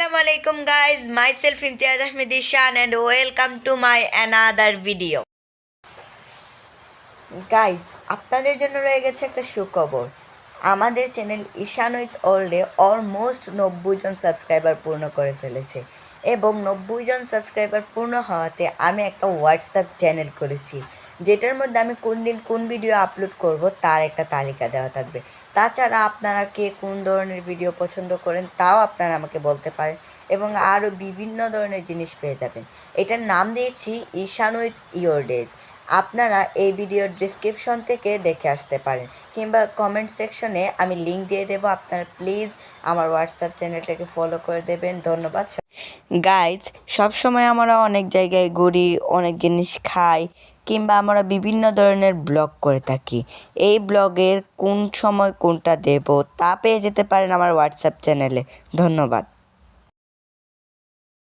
Assalamu alaikum guys, myself Imtiaz Ahmed Ishan and welcome to my another video guys আপনাদের জন্য রয়ে গেছে একটা সুখবর। আমাদের চ্যানেল ঈশান উইথ ওল্ডে অলমোস্ট নব্বই জন সাবস্ক্রাইবার পূর্ণ করে ফেলেছে। এবং নব্বই জন সাবস্ক্রাইবার পূর্ণ হওয়াতে আমি একটা হোয়াটসঅ্যাপ চ্যানেল করেছি। যেটার মধ্যে আমি কোন দিন কোন ভিডিও আপলোড করব, তার একটা তালিকা দেওয়া থাকবে। তাছাড়া আপনারা কে কোন ধরনের ভিডিও পছন্দ করেন, তাও আপনারা আমাকে বলতে পারেন এবং আরও বিভিন্ন ধরনের জিনিস পেয়ে যাবেন। এটার নাম দিয়েছি, ঈশান উইথ ইয়োর ডেজ। আপনারা এই ভিডিওর ডিসক্রিপশন থেকে দেখে আসতে পারেন, কিংবা কমেন্ট সেকশনে আমি লিঙ্ক দিয়ে দেবো, আপনারা প্লিজ আমার হোয়াটসঅ্যাপ চ্যানেলটাকে ফলো করে দেবেন। ধন্যবাদ গাইজ সবসময় আমরা অনেক জায়গায় ঘুরি, অনেক জিনিস খাই কিংবা আমরা বিভিন্ন ধরনের ব্লগ করে থাকি। এই ব্লগের কোন সময় কোনটা দেব তা পেয়ে যেতে পারেন আমার হোয়াটসঅ্যাপ চ্যানেলে ধন্যবাদ।